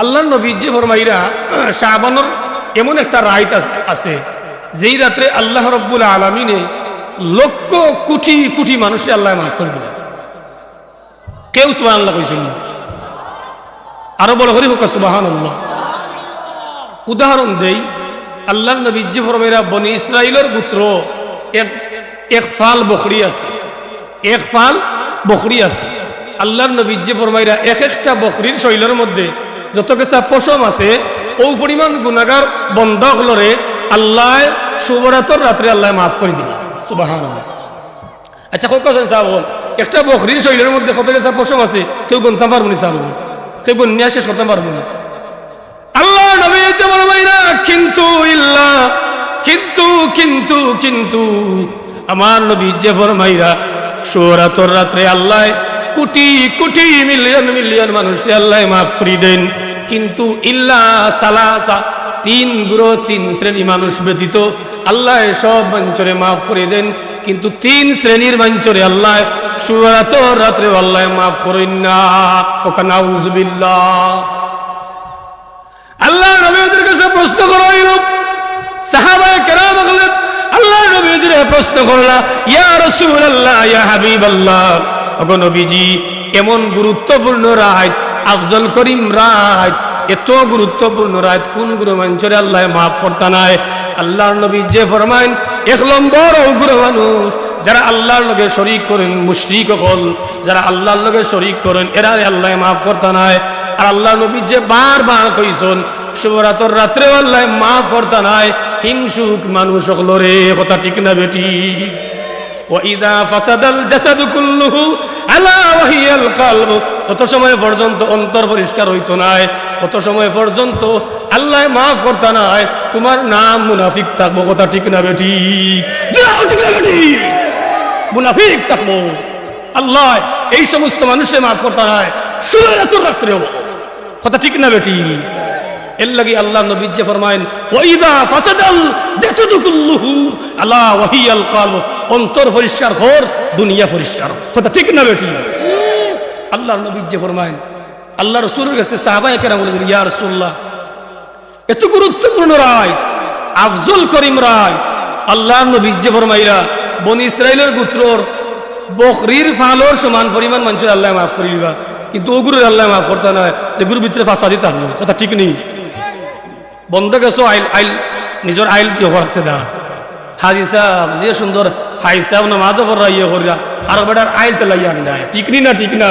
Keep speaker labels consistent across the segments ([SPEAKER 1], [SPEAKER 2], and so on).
[SPEAKER 1] আল্লাহ নবী যে ফরমাইরা শাহবানোর এমন একটা রাইত আছে, যেই রাত্রে আল্লাহ রব্বুল আলমিনে লক্ষ কোটি কোটি মানুষে আল্লাহ মাফ করে দিল কেউ সুবাহ আল্লাহ কইছেন না। আরও বড় করি হোক সুবাহান আল্লাহ উদাহরণ দেই আল্লাহ নবী যে ফরমাইরা, বনি ইসরায়েলের পুত্র, এক এক ফাল বকরি আছে। এক ফাল বকরি আছে। আল্লাহর নবী যে ফরমাইরা, এক একটা বকরির শৈলের মধ্যে যত কেসা পশম আছে, ও পরিমাণ গুণাগার বন্ধ হলরে আল্লাহ শুভরাতর রাত্রে আল্লাহ মাফ করে দিল সুবাহান আচ্ছা কত কথা সাহ বল একটা বকরির শৈলের মধ্যে কত কেসা পশম আছে? কেউ গুনতে পারব না সাহ কেউ গুনিয়া শেষ করতে পারব না? আল্লাহ নবী যে ফরমাইরা কিন্তু ইল্লা, কিন্তু কিন্তু কিন্তু। আমার নবী যে ফরমাইরা সোরাতর রাত্রে আল্লাহ কোটি কোটি, মিলিয়ন মিলিয়ন মানুষকে আল্লাহ মাফ করে দেন। কিন্তু ইল্লা সালাসা, তিন গুরু তিন শ্রেণি মানুষ ব্যতীত আল্লাহ সব মঞ্চরে মাফ করে দেন। কিন্তু তিন শ্রেণির মঞ্চরে আল্লাহ সুরাতর রাত্রে আল্লাহ মাফ করেন না। ওখানে আউজবিল্লাহ আল্লাহ নবীদের কাছে প্রশ্ন করা হইল, সাহাবায়ে কেরাম আল্লাহ নবীজিরে প্রশ্ন করলা, ইয়া রাসূলুল্লাহ, ইয়া হাবিবাল্লাহ। ওগো নবীজি, এমন গুরুত্বপূর্ণ রাত আফজল করিম রাত এত গুরুত্বপূর্ণ রাত কোন গুরু মঞ্চরে আল্লাহ মাফ করতা নাই? আল্লাহর নবী যে ফরমাইন, এক নম্বর উগ্র মানুষ যারা আল্লাহর লগে শরিক করেন, মুশরিক হল। যারা আল্লাহর লগে শরিক করেন, এরা আল্লাহ মাফ করতা নাই। আর আল্লাহ নবী যে বারবার কইছন, শুভরাতর রাত্রে আল্লাহ মাফ করতা নাই। হিংসুক মানুষ হলো রে, কথা ঠিক না বেটি? ওয়াইদা ফাসাদাল কুল্লুহু আলা ওয়াহিয়াল কলব। অত সময় পর্যন্ত অন্তর পরিষ্কার হইতো নাই। অত সময় পর্যন্ত আল্লাহ মাফ করতা নাই? তোমার নাম মুনাফিক থাকব, কথা ঠিক না বেটি? মুনাফিক থাকব। আল্লাহ এই সমস্ত মানুষে মাফ করতা নাই। শুভরাতর রাত্রেও। কথা ঠিক না বেটি? এর লাগি আল্লাহ নবী যে ফরমায়েন ওয়াইদা ফাসাদাল জাসাদু কুল্লুহু আলা ওয়াহিয়াল কলব। অন্তর পরিষ্কার হর দুনিয়া পরিষ্কার। কথা ঠিক না বেটি? আল্লাহ নবী যে ফরমায়েন আল্লাহ রাসূলের কাছে সাহাবায়ে কেরাম বলেন ইয়া রাসূলুল্লাহ, এত গুরুত্বপূর্ণ রায়, আফজল করিম রায় আল্লাহ নবী যে ফরমাইরা, বনি ইসরায়েলের গুত্রর বকরির ফালোর সমান পরিমাণ মানুষের আল্লাহ মাফ করিবা কিন্তু ও গুরুর আল্লাহ মাফ করতে না যে গুরুর ভিতরে ফাঁসাদি থাকল কথা ঠিক নেই। বন্ধ গেছো, আইল আইল, নিজের আইল কি আছে দা হাজি সাহেব, যে সুন্দর হাই সাহেব না মাধব ইয়ে করিয়া, আর বেটার আইল তো লাইয়া ঠিক নি না, ঠিক না।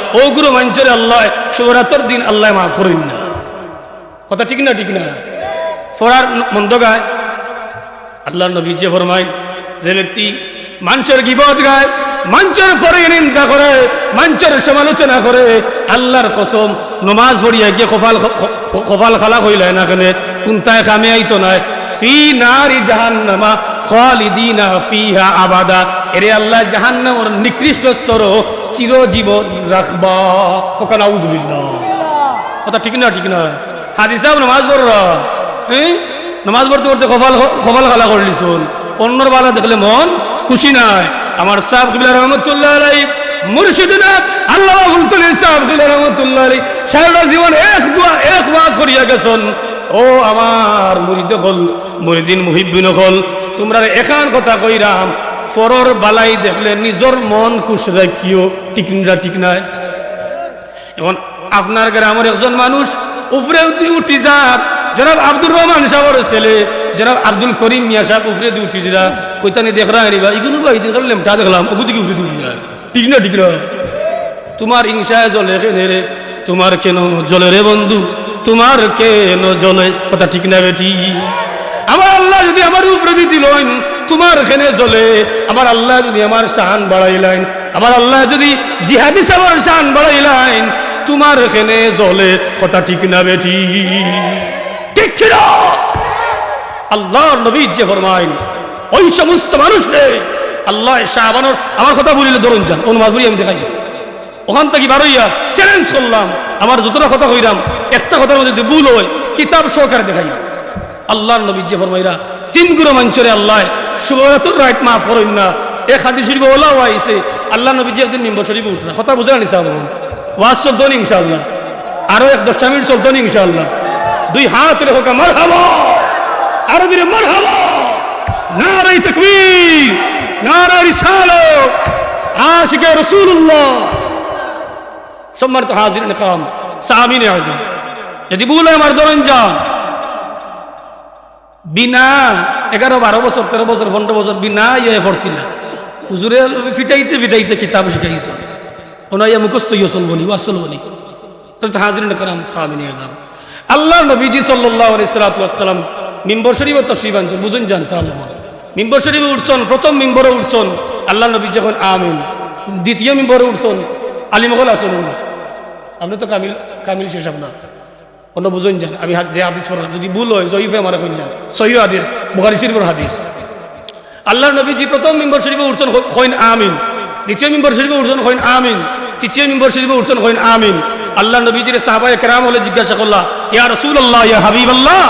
[SPEAKER 1] ও গুরু মঞ্চরে আল্লাহ শিবরাতর দিন আল্লাহ মাফ করেন না। কথা ঠিক না ঠিক না? ফরার মন্দ গায়। আল্লাহর নবী যে ফরমাই যে ব্যক্তি মানুষের গিবত গায়, মঞ্চের পরে নিন্দা করে, মঞ্চের সমালোচনা করে, আল্লাহর কসম, নমাজ পড়িয়া গিয়ে কপাল কপাল খালা হইল না কেন? কুন্তায় কামে আইতো নয় ফি নারি জাহান্নামা খালিদিনা ফিহা আবাদা। এরে আল্লাহ জাহান্নামর নিকৃষ্ট স্তর চিরজীবন রাখবা। ওখানে আউজবিল্লাহ কথা ঠিক না ঠিক না। হাদি সাহেব নামাজ পড় হ্যাঁ নামাজ পড়তে পড়তে কপাল কপাল খালা করলি শোন। অন্যর বালা দেখলে মন খুশি নাই। আমার সাহেব কিবিলা রহমতুল্লাহ আলাই মুর্শিদিনা আল্লাহ সাহেব কিবিলা রহমতুল্লাহ আলাই সারা জীবন এক দোয়া, এক ওয়াজ করিয়া গেছন। ও আমার মুরিদ হল মুরিদিন মুহিবিন হল তোমরা এখান কথা কইরাম ফরর বালাই দেখলে নিজর মন খুশ রাখিও না ঠিক নাই। এখন আপনার গ্রামের একজন মানুষ উপরে উঠি যার, জনাব আব্দুর রহমান সাহেবের ছেলে, জনাব আব্দুল করিম মিয়া সাহেব উপরে দিয়ে উঠি যা কইতানি দেখ রা আনিবা বা ইদিন কাল লেমটা দেখলাম ওগু দিকে উঠে উঠি যায় ঠিক না ঠিক না তোমার হিংসায় জলে কেনে রে, তোমার কেন জলে রে বন্ধু? তোমার কেন জলে কথা ঠিক না বেটি। আমার আল্লাহ যদি আমার উপরে দিছিল তোমার খেনে জ্বলে, আমার আল্লাহ যদি আমার শান বাড়াইলেন, আমার আল্লাহ যদি জিহাদি সাবার শান বাড়াইলেন, তোমার এখানে জলে কথা ঠিক না বেটি ঠিক ছিল। আল্লাহ নবী যে ফরমাইন, ওই সমস্ত মানুষকে আল্লাহ শাহবানোর, আমার কথা বলিলে ধরুন যান, অনুবাদ বলি আমি দেখাই। ওখান থেকে বারোইয়া চ্যালেঞ্জ করলাম, আমার যতটা কথা কইরাম, একটা কথার মধ্যে যদি ভুল হয়, কিতাব সহকারে দেখাই আল্লাহর নবী যে ফরমাইরা, তিন গুরু মঞ্চরে আল্লাহ শুভরাতুর রাইট মাফ করেন না। এক হাদিস শরীফ ওলাও আইছে। আল্লাহ নবী যে একদিন মিম্বর শরীফ উঠরা কথা বুঝে আনিস ওয়াজ চলতো নি ইনশাআল্লাহ। আরও এক দশটা মিনিট চলতো নি ইনশাআল্লাহ। দুই হাত রেখো মার হাবা আরও দিলে মার হাবা নারাই তকবীর। নারা রিসালো। আশিকে রসুল্লাহ সম্মানিত হাজির কাম সামিনে হাজির যদি ভুল আমার ধরেন যান। বিনা এগারো, বারো বছর, তেরো বছর, পনেরো বছর বিনা ইয়ে পড়ছি না। হুজুরে ফিটাইতে ফিটাইতে কিতাব শিখাইছ। ওনাইয়া মুখস্থ ইয়ে চলবনি ওয়াসল বলি হাজির কাম সামিনে হাজার আল্লাহ নবীজি সাল্লাহ সাল্লাম মিম্বর শরীফ তশরিফ আনছেন। বুঝুন যান সাল্লাহ মিম্বর শরীফে উঠছন, প্রথম মিম্বরে উঠছন আল্লাহ নবী যখন আমিন। দ্বিতীয় মিম্বরে উঠছন আলিমগল আসুন আপনি তো কামিল কামিল শেষ আপনার অন্য বুঝুন যান আমি যে হাদিস পড়লাম, যদি ভুল হয় জয়ীফে আমার কোন যান সহি হাদিস, বুখারি শরীফের হাদিস। আল্লাহ নবীজি প্রথম মিম্বর শরীফে উঠছেন হইন আমিন। দ্বিতীয় মিম্বর শরীফে উঠছেন, হইন আমিন। তৃতীয় মিম্বর শরীফে উঠছেন, হইন আমিন। আল্লাহ নবীজির সাহাবায়ে কেরাম হলে জিজ্ঞাসা করলা, ইয়া রসুল আল্লাহ ইয়া হাবিব আল্লাহ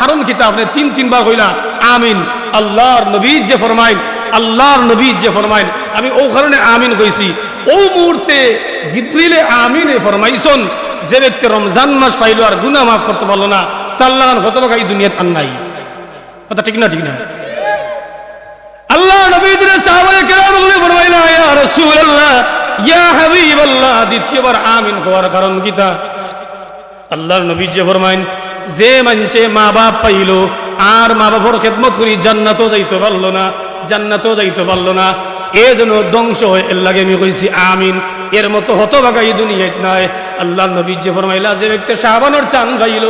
[SPEAKER 1] কারণ কিতা আপনি তিন তিনবার কইলা, আমিন। আল্লাহর নবী যে ফরমাইন, আল্লাহর নবী যে ফরমাইন, আমি ও কারণে আমিন কইছি। ও মুহূর্তে জিব্রিলে আমিনে ফরমাইছন যে ব্যক্তি রমজান মাস পাইলো আর গুনাহ মাফ করতে পারল না তাল্লাহ কত টাকা এই দুনিয়াত নাই। কথা ঠিক না ঠিক না? আল্লাহ নবীদের সাহাবায়ে কেরাম বলে ইয়া রাসূলুল্লাহ, ইয়া হাবিবাল্লাহ দ্বিতীয়বার আমিন হওয়ার কারণ আল্লাহর নবী যে ফরমাইন, যে মানছে মা বাপ পাইল, আর মা বাবার খেদমত করি জান্নাতও যাইতে পারল না, জান্নাতও যাইতে পারল না। এ ধ্বংস হয় লাগে আমি কইছি আমিন। এর মতো হতভাগা এই দুনিয়াত নাই। আল্লাহ নবী যে ফরমাইলা, যে ব্যক্তি সাহাবানোর চান পাইল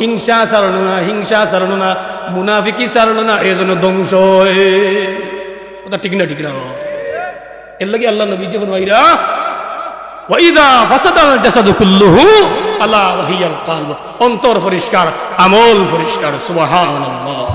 [SPEAKER 1] হিংসা চালনো না, হিংসা চালনো না, মুনাফিকি চালনো না, এ যেন ধ্বংস কথা ঠিক না ঠিক না? এর লাগে আল্লাহ নবী যে ফরমাইরা আমল পরিষ্কার, সুবহানাল্লাহ।